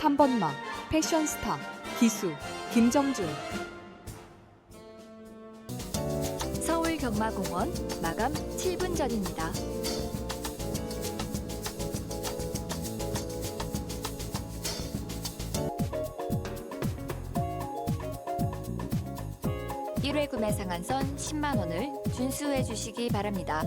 3번마, 패션스타, 기수, 김정준. 서울 경마공원 마감 7분 전입니다. (1회) 구매 상한선 (10만 원을) 준수해 주시기 바랍니다.